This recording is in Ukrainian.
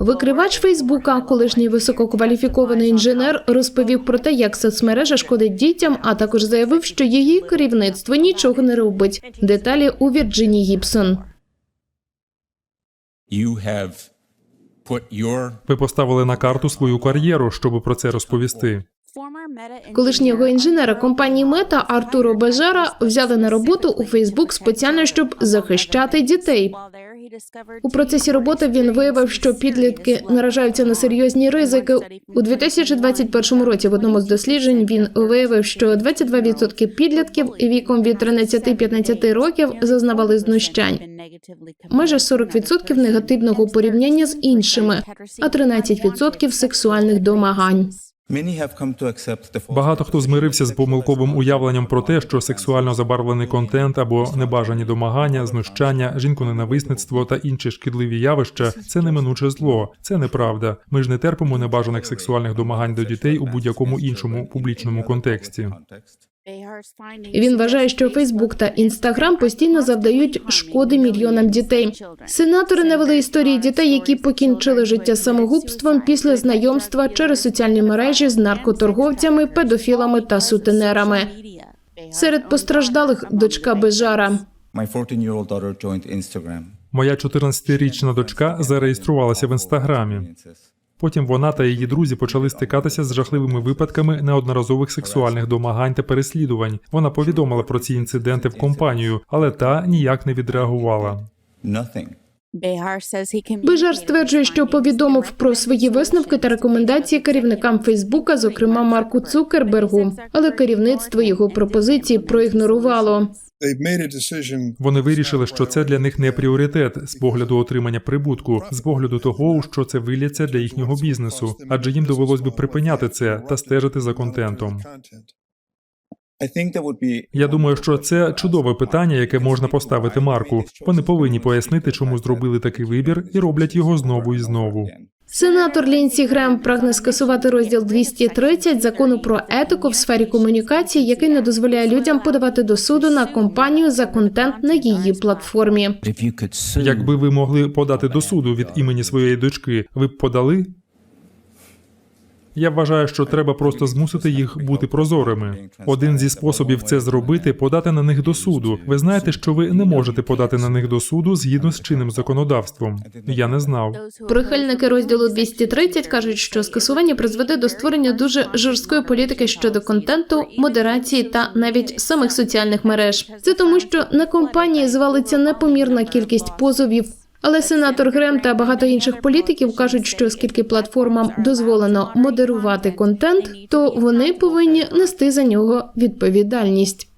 Викривач Фейсбука, колишній висококваліфікований інженер, розповів про те, як соцмережа шкодить дітям, а також заявив, що її керівництво нічого не робить. Деталі у Вірджині Гібсон. Ви поставили на карту свою кар'єру, щоб про це розповісти. Колишнього інженера компанії Мета Артуро Бежара взяли на роботу у Фейсбук спеціально, щоб захищати дітей. У процесі роботи він виявив, що підлітки наражаються на серйозні ризики. У 2021 році в одному з досліджень він виявив, що 22% підлітків віком від 13-15 років зазнавали знущань. Майже 40% негативного порівняння з іншими, а 13% сексуальних домагань. Багато хто змирився з помилковим уявленням про те, що сексуально забарвлений контент або небажані домагання, знущання, жінконенависництво та інші шкідливі явища це неминуче зло. Це неправда. Ми ж не терпимо небажаних сексуальних домагань до дітей у будь-якому іншому публічному контексті. Він вважає, що Фейсбук та Інстаграм постійно завдають шкоди мільйонам дітей. Сенатори навели історії дітей, які покінчили життя самогубством після знайомства через соціальні мережі з наркоторговцями, педофілами та сутенерами. Серед постраждалих дочка Бежара. My 14-year-old daughter joined Instagram. Моя 14-річна дочка зареєструвалася в інстаграмі. Потім вона та її друзі почали стикатися з жахливими випадками неодноразових сексуальних домагань та переслідувань. Вона повідомила про ці інциденти в компанію, але та ніяк не відреагувала. Бежар стверджує, що повідомив про свої висновки та рекомендації керівникам Фейсбука, зокрема Марку Цукербергу, але керівництво його пропозиції проігнорувало. They've made Вони вирішили, що це для них не пріоритет з погляду отримання прибутку, з погляду того, у що це виліться для їхнього бізнесу, адже їм довелось би припиняти це та стежити за контентом. Я думаю, що це чудове питання, яке можна поставити Марку. Вони повинні пояснити, чому зробили такий вибір, і роблять його знову і знову. Сенатор Лінсі Грем прагне скасувати розділ 230 закону про етику в сфері комунікації, який не дозволяє людям подавати до суду на компанію за контент на її платформі. Якби ви могли подати до суду від імені своєї дочки, ви б подали? Я вважаю, що треба просто змусити їх бути прозорими. Один зі способів це зробити подати на них до суду. Ви знаєте, що ви не можете подати на них до суду згідно з чинним законодавством. Я не знав. Прихильники розділу 230 кажуть, що скасування призведе до створення дуже жорсткої політики щодо контенту, модерації та навіть самих соціальних мереж. Це тому, що на компанії звалиться непомірна кількість позовів. Але сенатор Грем та багато інших політиків кажуть, що оскільки платформам дозволено модерувати контент, то вони повинні нести за нього відповідальність.